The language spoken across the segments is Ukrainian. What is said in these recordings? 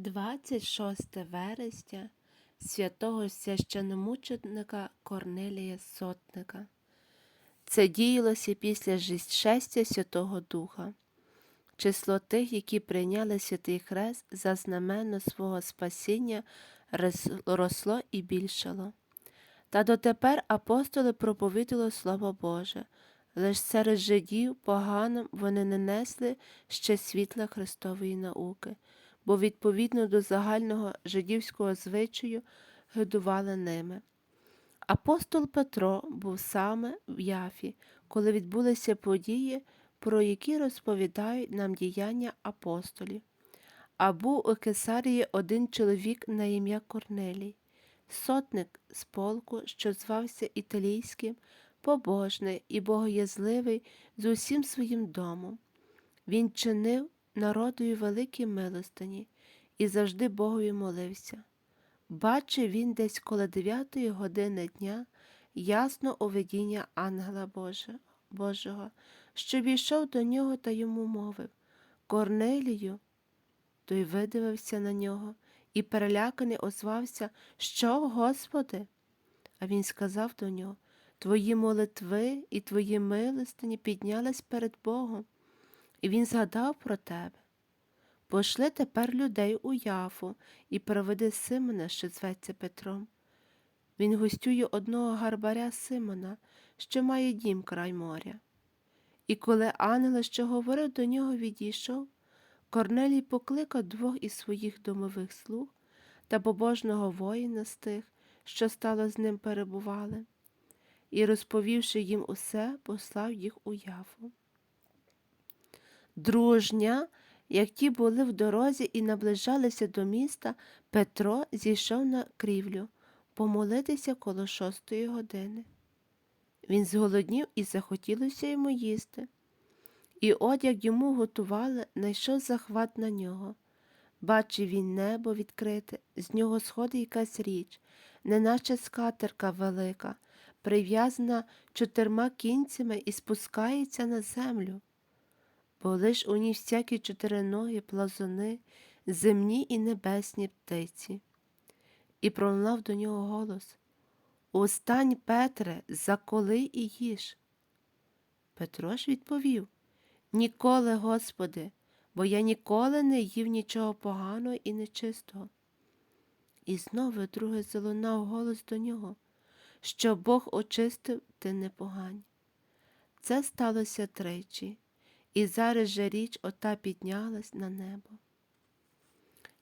26 вересня святого священомученика Корнелія Сотника. Це діялося після шестя Святого Духа. Число тих, які прийняли святий хрест за знаменно свого спасіння, росло і більшало. Та дотепер апостоли проповідали Слово Боже, лиш серед жидів поганим вони не несли ще світла Христової науки, бо відповідно до загального жидівського звичаю годували ними. Апостол Петро був саме в Яфі, коли відбулися події, про які розповідають нам діяння апостолів. А був у Кесарії один чоловік на ім'я Корнелій, сотник з полку, що звався Італійським, побожний і богоязливий з усім своїм домом. Він чинив народові великі милостині і завжди Богові молився. Бачив він десь коло дев'ятої години дня ясно увидіння ангела Божого, що війшов до нього та йому мовив Корнелію. Той видивився на нього і переляканий озвався Що, Господи? А він сказав до нього Твої молитви і твої милостині піднялись перед Богом, і він згадав про тебе. Пошли тепер людей у Яфу і проведи Симона, що зветься Петром. Він гостює одного гарбаря Симона, що має дім край моря. І коли ангел, що говорив до нього, відійшов, Корнелій покликав двох із своїх домових слуг та побожного воїна з тих, що стало з ним перебували, і, розповівши їм усе, послав їх у Яфу. Ж як ті були в дорозі і наближалися до міста, Петро зійшов на крівлю помолитися коло шостої години. Він зголоднів і захотілося йому їсти. І от як йому готували, найшов захват на нього. Бачив він небо відкрите, з нього сходить якась річ, неначе скатерка велика, прив'язана чотирма кінцями і спускається на землю. Бо лиш у ній всякі чотириногі плазуни, земні і небесні птиці. І пролунав до нього голос Устань, Петре, заколи і їж. Петро ж відповів Ніколи, Господи, бо я ніколи не їв нічого поганого і нечистого. І знову друге залунав голос до нього, що Бог очистив ти непогань. Це сталося тричі, і зараз же річ ота піднялась на небо.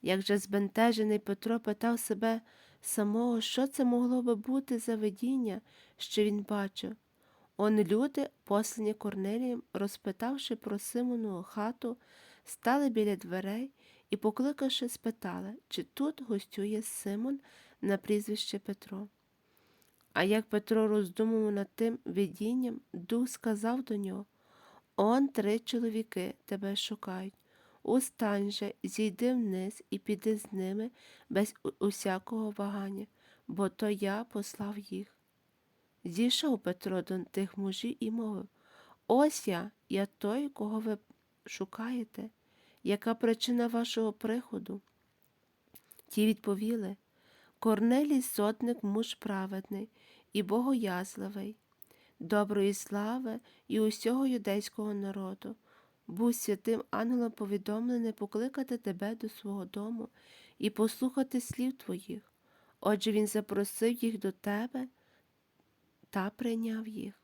Як же збентежений Петро питав себе самого, що це могло би бути за видіння, що він бачив. Он люди, послані Корнелієм, розпитавши про Симону хату, стали біля дверей і, покликавши, спитали, чи тут гостює Симон на прізвище Петро. А як Петро роздумував над тим видінням, дух сказав до нього Он три чоловіки тебе шукають. Устань же, зійди вниз і піди з ними без усякого вагання, бо то я послав їх. Зійшов Петро до тих мужів і мовив Ось я, я той, кого ви шукаєте, яка причина вашого приходу? Ті відповіли Корнелій сотник муж праведний і богоязливий, доброї слави і усього юдейського народу. Був святим ангелом повідомлений покликати тебе до свого дому і послухати слів твоїх. Отже він запросив їх до тебе та прийняв їх.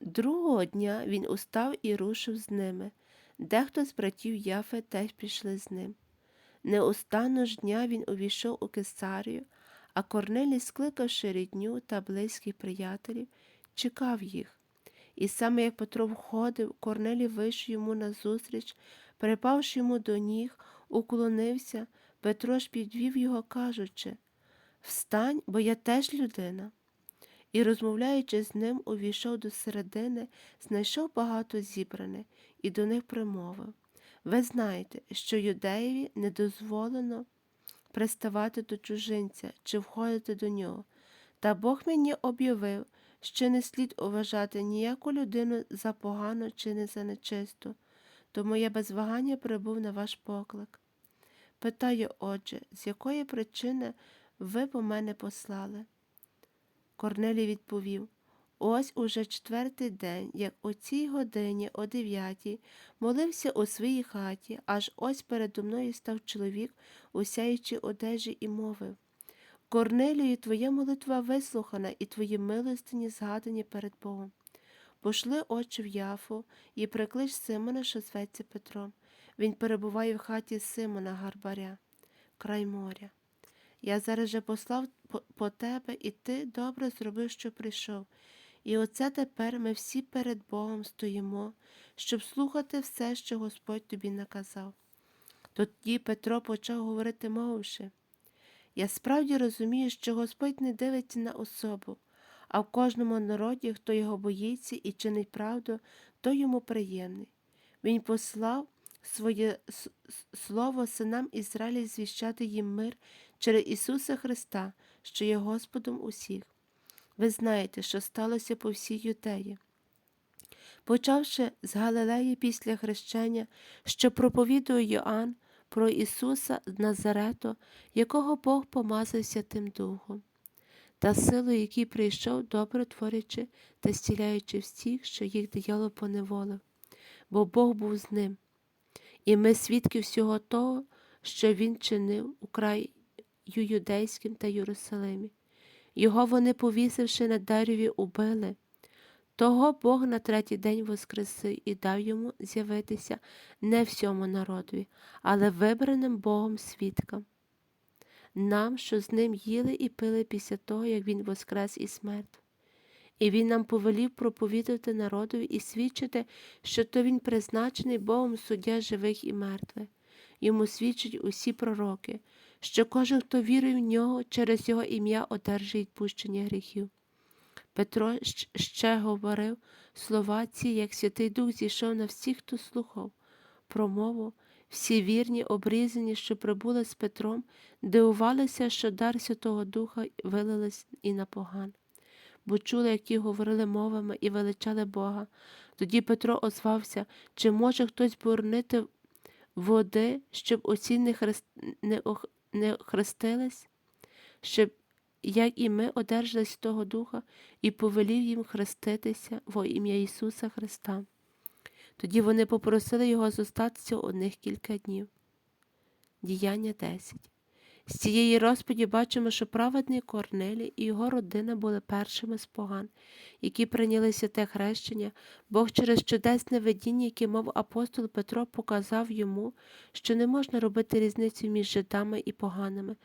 Другого дня він устав і рушив з ними. Дехто з братів Яфе теж пішли з ним. Неустанно ж дня він увійшов у Кесарію, а Корнелій, скликавши рідню та близьких приятелів, чекав їх. І саме як Петро входив, Корнелій вийшов йому назустріч, припавши йому до ніг, уклонився, Петро ж підвів його, кажучи Встань, бо я теж людина. І, розмовляючи з ним, увійшов до середини, знайшов багато зібраних і до них промовив Ви знаєте, що юдеєві не дозволено приставати до чужинця чи входити до нього. Та Бог мені об'явив, що не слід уважати ніяку людину за погану чи не за нечисту, тому я без вагання прибув на ваш поклик. Питаю, отже, з якої причини ви по мене послали? Корнелій відповів Ось уже четвертий день, як о цій годині, о дев'ятій, молився у своїй хаті, аж ось передо мною став чоловік, у сяючій одежі, і мовив Корнелію, твоя молитва вислухана, і твої милостині згадані перед Богом. Пошли очі в Яфу і приклич Симона, що зветься Петром. Він перебуває в хаті Симона Гарбаря, край моря. Я зараз же послав по, тебе, і ти добре зробив, що прийшов. І оце тепер ми всі перед Богом стоїмо, щоб слухати все, що Господь тобі наказав. Тоді Петро почав говорити, мовивши. Я справді розумію, що Господь не дивиться на особу, а в кожному народі, хто його боїться і чинить правду, то йому приємний. Він послав своє слово синам Ізраїля звіщати їм мир через Ісуса Христа, що є Господом усіх. Ви знаєте, що сталося по всій Юдеї. Почавши з Галилеї після хрещення, що проповідує Йоанн про Ісуса Назарету, якого Бог помазав Святим Духом, та силою, який прийшов, добре творячи та зціляючи всіх, що їх диявол поневолив, бо Бог був з ним. І ми свідки всього того, що він чинив у краю Юдейським та Єрусалимі. Його вони, повісивши на дереві, убили. Того Бог на третій день воскресив і дав йому з'явитися не всьому народові, але вибраним Богом свідкам. Нам, що з ним їли і пили після того, як він воскрес із мертвих. І він нам повелів проповідувати народові і свідчити, що то він призначений Богом суддя живих і мертвих. Йому свідчать усі пророки, що кожен, хто вірує в нього, через його ім'я одержить відпущення гріхів. Петро ще говорив слова ці, як Святий Дух зійшов на всіх, хто слухав промову. Всі вірні, обрізані, що прибули з Петром, дивувалися, що дар Святого Духа вилились і на поган, бо чули, як ті говорили мовами і величали Бога. Тоді Петро озвався, чи може хтось боронити води, щоб оці не, хрест... не, не хрестились, щоб, як і ми, одержали Святого Духа і повелів їм хреститися во ім'я Ісуса Христа. Тоді вони попросили його зостатися одних кілька днів. Діяння 10. З цієї розповіді бачимо, що праведний Корнелій і його родина були першими з поган, які прийняли святе хрещення. Бог через чудесне видіння, яке мав апостол Петро, показав йому, що не можна робити різницю між жидами і поганими,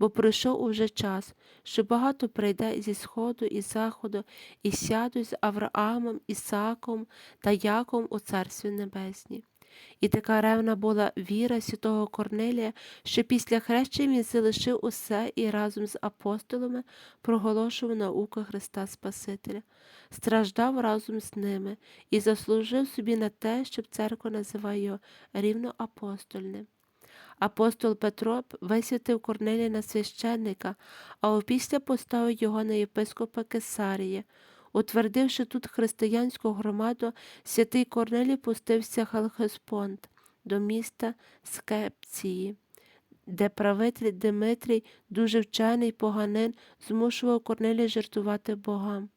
бо пройшов уже час, що багато прийде зі сходу і заходу, і сядуть з Авраамом, Ісаком та Яком у Царстві Небесні. І така ревна була віра святого Корнелія, що після хрещення він залишив усе і разом з апостолами проголошував науку Христа Спасителя, страждав разом з ними і заслужив собі на те, щоб церква називає його рівноапостольним. Апостол Петро висвятив Корнелія на священника, а опісля поставив його на єпископа Кесарія. Утвердивши тут християнську громаду, святий Корнелій пустився Халхеспонт до міста Скепції, де правитель Димитрій, дуже вчений поганин, змушував Корнелія жертвувати богам.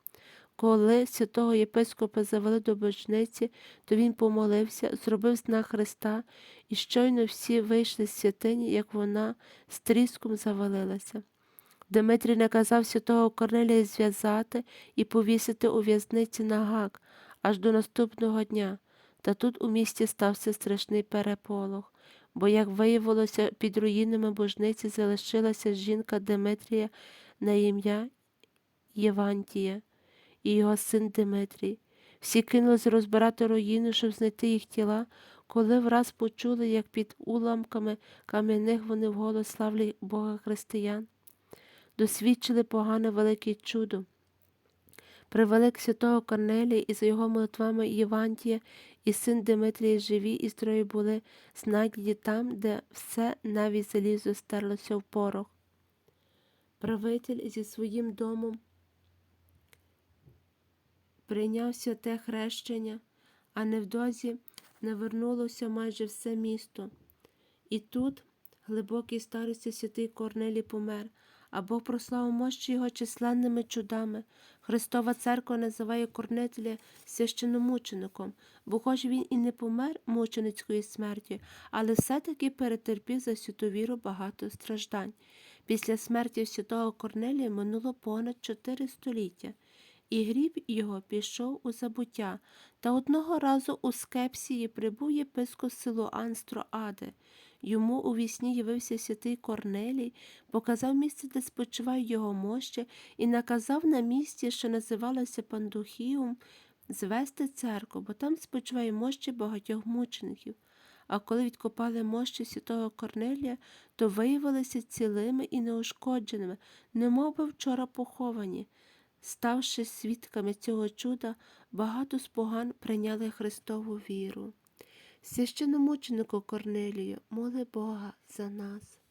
Коли святого єпископа завели до божниці, то він помолився, зробив знак Христа, і щойно всі вийшли з святині, як вона з тріском завалилася. Дмитрій наказав святого Корнелія зв'язати і повісити у в'язниці на гак аж до наступного дня. Та тут у місті стався страшний переполох, бо, як виявилося, під руїнами божниці залишилася жінка Дмитрія на ім'я Євантія і його син Дмитрій. Всі кинулись розбирати руїни, щоб знайти їх тіла, коли враз почули, як під уламками кам'яних вони вголос славлять Бога християн досвідчили погане велике чудо. Привели к святого Корнелія і за його молитвами Євантія і син Дмитрія живі і здорові були знайдені там, де все навіть залізо стерлося в порох. Правитель зі своїм домом прийняв святе хрещення, а невдовзі навернулося майже все місто. І тут глибокій старості святий Корнелій помер, а Бог прославив мощі його численними чудами. Христова церква називає Корнелія священомучеником, бо хоч він і не помер мученицькою смертю, але все-таки перетерпів за святу віру багато страждань. Після смерті святого Корнелія минуло понад чотири століття, і гріб його пішов у забуття, та одного разу у Скепсії прибув єпископ село Анстроаде. Йому у вісні явився святий Корнелій, показав місце, де спочивають його мощі, і наказав на місці, що називалося Пандухіум, звести церкву, бо там спочиває мощі багатьох мучеників. А коли відкопали мощі святого Корнелія, то виявилися цілими і неушкодженими, немов би вчора поховані. Ставши свідками цього чуда, багато з поган прийняли Христову віру. Священомученику Корнелію, моли Бога за нас.